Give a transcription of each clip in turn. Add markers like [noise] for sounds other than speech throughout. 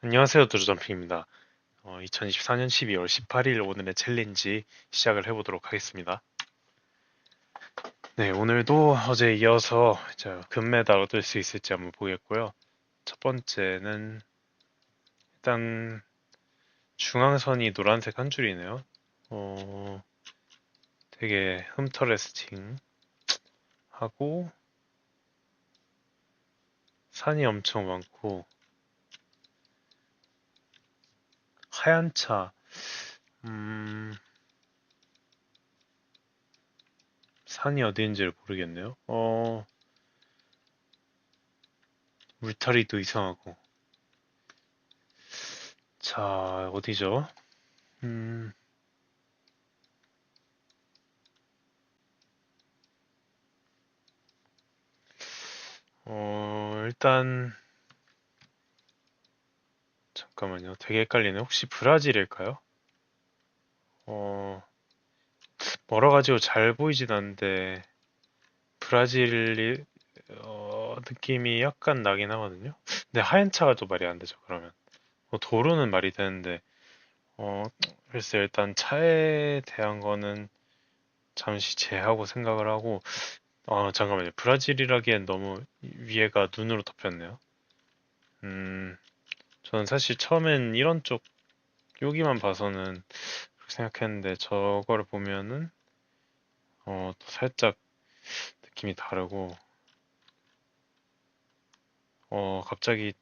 안녕하세요, 두루점핑입니다. 어, 2024년 12월 18일 오늘의 챌린지 시작을 해보도록 하겠습니다. 네, 오늘도 어제 이어서 이제 금메달 얻을 수 있을지 한번 보겠고요. 첫 번째는 일단 중앙선이 노란색 한 줄이네요. 어, 되게 흠터레스팅 하고 산이 엄청 많고 하얀 차, 음, 산이 어디인지를 모르겠네요. 어, 울타리도 이상하고. 자, 어디죠? 음, 어, 일단, 잠깐만요. 되게 헷갈리네. 혹시 브라질일까요? 어, 멀어가지고 잘 보이진 않는데, 브라질이, 어, 느낌이 약간 나긴 하거든요. 근데 하얀 차가 또 말이 안 되죠, 그러면. 뭐 도로는 말이 되는데, 어, 글쎄, 일단 차에 대한 거는 잠시 제하고 생각을 하고, 어, 잠깐만요. 브라질이라기엔 너무 위에가 눈으로 덮였네요. 음, 저는 사실 처음엔 이런 쪽, 여기만 봐서는 그렇게 생각했는데, 저거를 보면은, 어, 또 살짝 느낌이 다르고, 어, 갑자기,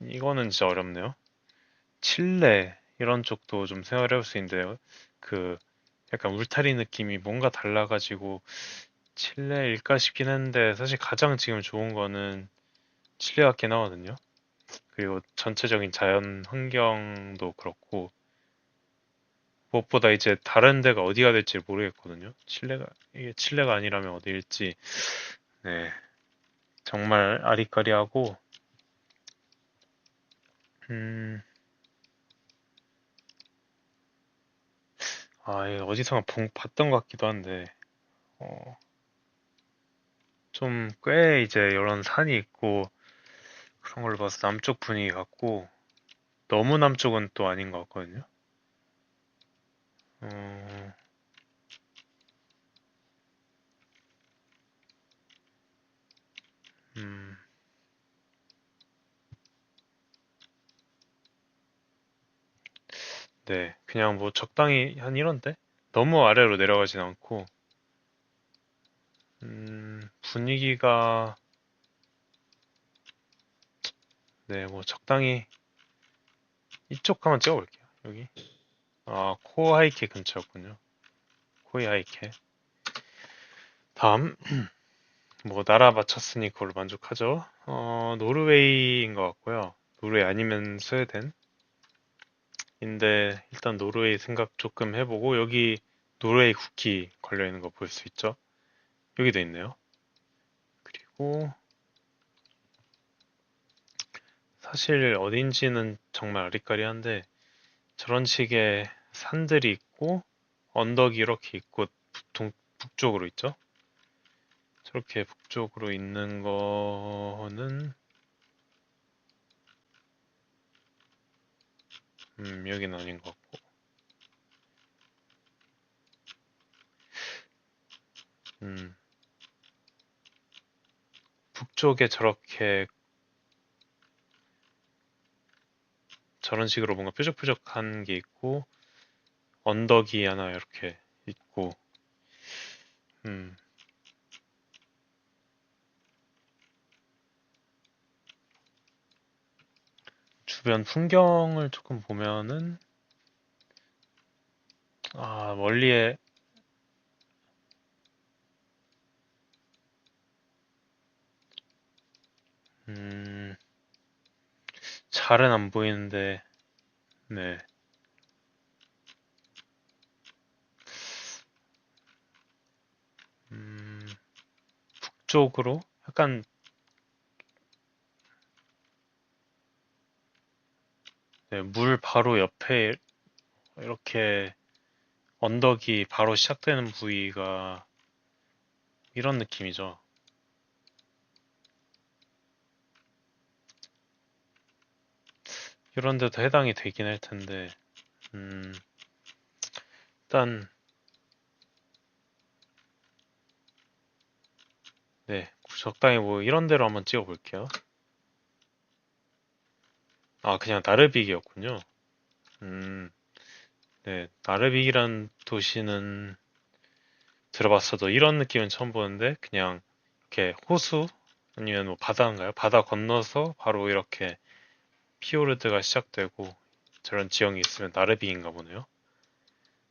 이거는 진짜 어렵네요. 칠레, 이런 쪽도 좀 생각을 해볼 수 있는데요. 그, 약간 울타리 느낌이 뭔가 달라가지고, 칠레일까 싶긴 했는데, 사실 가장 지금 좋은 거는 칠레 같긴 하거든요. 그리고 전체적인 자연 환경도 그렇고, 무엇보다 이제 다른 데가 어디가 될지 모르겠거든요. 칠레가, 이게 칠레가 아니라면 어디일지, 네. 정말 아리까리하고, 음, 아, 어디선가 본, 봤던 것 같기도 한데, 어, 좀 꽤 이제 이런 산이 있고, 그런 걸로 봐서 남쪽 분위기 같고, 너무 남쪽은 또 아닌 것 같거든요. 어, 음, 네. 그냥 뭐 적당히 한 이런데? 너무 아래로 내려가진 않고, 음, 분위기가, 네, 뭐 적당히, 이쪽 한번 찍어볼게요. 여기. 아, 코하이케 근처였군요. 코이 하이케. 다음, [clears throat] 뭐, 나라 맞췄으니 그걸로 만족하죠. 어, 노르웨이인 것 같고요. 노르웨이 아니면 스웨덴. 인데, 일단 노르웨이 생각 조금 해보고, 여기 노르웨이 국기 걸려있는 거 볼 수 있죠. 여기도 있네요. 그리고, 사실 어딘지는 정말 아리까리한데, 저런 식의 산들이 있고, 언덕이 이렇게 있고, 북, 북쪽으로 있죠. 저렇게 북쪽으로 있는 거는 음, 여긴 아닌 것 같고 음, 북쪽에 저렇게 저런 식으로 뭔가 뾰족뾰족한 게 있고 언덕이 하나 이렇게 있고. 음, 주변 풍경을 조금 보면은 아, 멀리에 음, 잘은 안 보이는데 네. 음, 북쪽으로 약간 네, 물 바로 옆에 이렇게 언덕이 바로 시작되는 부위가 이런 느낌이죠. 이런 데도 해당이 되긴 할 텐데, 음, 일단, 네, 적당히 뭐 이런 데로 한번 찍어 볼게요. 아, 그냥 나르빅이었군요. 음, 네, 나르빅이란 도시는 들어봤어도 이런 느낌은 처음 보는데, 그냥 이렇게 호수 아니면 뭐 바다인가요? 바다 건너서 바로 이렇게 피오르드가 시작되고 저런 지형이 있으면 나르빅인가 보네요.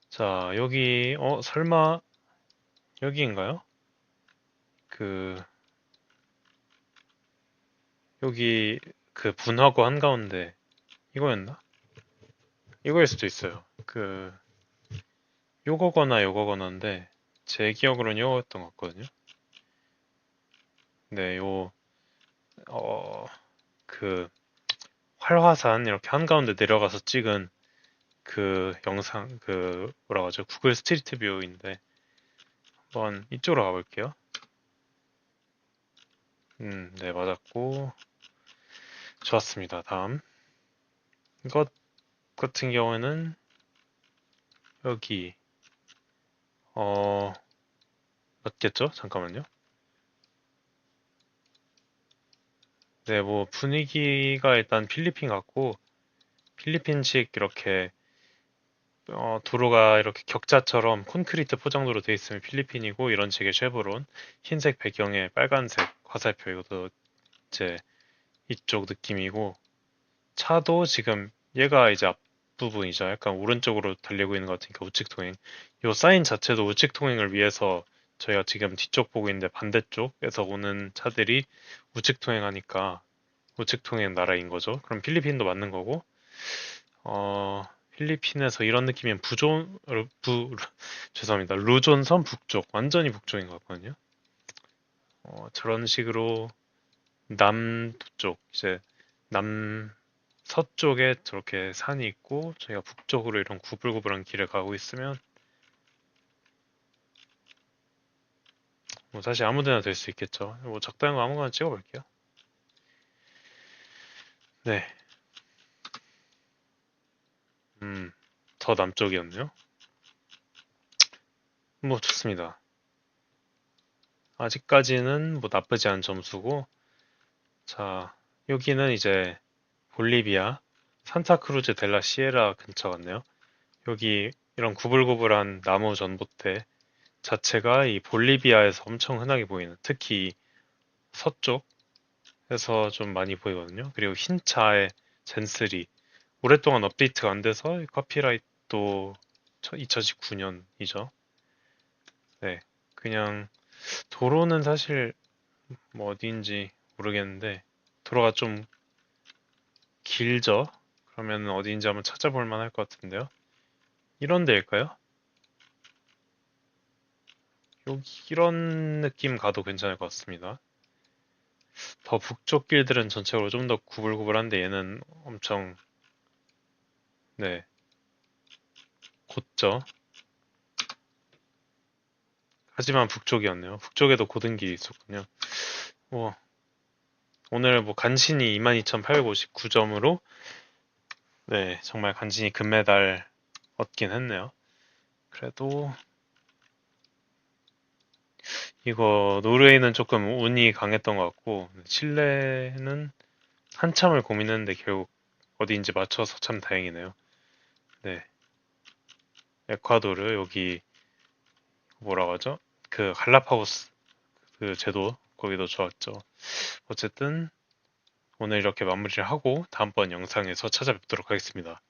자, 여기, 어, 설마, 여기인가요? 그, 여기, 그 분화구 한가운데, 이거였나? 이거일 수도 있어요. 그, 요거거나 요거거나인데, 제 기억으로는 요거였던 것 같거든요. 네, 요, 어, 그, 활화산 이렇게 한가운데 내려가서 찍은 그 영상, 그, 뭐라고 하죠? 구글 스트리트 뷰인데, 한번 이쪽으로 가볼게요. 음, 네, 맞았고, 좋았습니다. 다음. 이것 같은 경우에는, 여기, 어, 맞겠죠? 잠깐만요. 네, 뭐, 분위기가 일단 필리핀 같고, 필리핀식 이렇게, 어, 도로가 이렇게 격자처럼 콘크리트 포장도로 돼 있으면 필리핀이고, 이런 식의 쉐보론, 흰색 배경에 빨간색 화살표, 이것도 제 이쪽 느낌이고, 차도 지금 얘가 이제 앞부분이죠. 약간 오른쪽으로 달리고 있는 것 같으니까 우측 통행. 이 사인 자체도 우측 통행을 위해서 저희가 지금 뒤쪽 보고 있는데 반대쪽에서 오는 차들이 우측 통행하니까 우측 통행 나라인 거죠. 그럼 필리핀도 맞는 거고, 어, 필리핀에서 이런 느낌이면 부존, 어, 부, [laughs] 죄송합니다. 루존섬 북쪽, 완전히 북쪽인 것 같거든요. 어, 저런 식으로 남쪽, 이제 남, 서쪽에 저렇게 산이 있고, 저희가 북쪽으로 이런 구불구불한 길을 가고 있으면, 뭐 사실 아무 데나 될 수 있겠죠. 뭐 적당한 거 아무거나 찍어볼게요. 네. 음, 더 남쪽이었네요. 뭐 좋습니다. 아직까지는 뭐 나쁘지 않은 점수고, 자, 여기는 이제 볼리비아 산타크루즈 델라 시에라 근처 같네요. 여기 이런 구불구불한 나무 전봇대 자체가 이 볼리비아에서 엄청 흔하게 보이는 특히 서쪽에서 좀 많이 보이거든요. 그리고 흰 차의 젠슬이 오랫동안 업데이트가 안 돼서 커피라이트도 2019년이죠. 네, 그냥 도로는 사실 뭐 어디인지 모르겠는데 도로가 좀 길죠? 그러면 어디인지 한번 찾아볼 만할 것 같은데요. 이런 데일까요? 여기 이런 느낌 가도 괜찮을 것 같습니다. 더 북쪽 길들은 전체적으로 좀 더 구불구불한데 얘는 엄청 네 곧죠. 하지만 북쪽이었네요. 북쪽에도 고등길이 있었군요. 뭐 오늘 뭐 간신히 22,859점으로 네 정말 간신히 금메달 얻긴 했네요. 그래도 이거 노르웨이는 조금 운이 강했던 것 같고 칠레는 한참을 고민했는데 결국 어디인지 맞춰서 참 다행이네요. 네. 에콰도르 여기 뭐라고 하죠? 그 갈라파고스 그 제도 거기도 좋았죠. 어쨌든 오늘 이렇게 마무리를 하고 다음번 영상에서 찾아뵙도록 하겠습니다.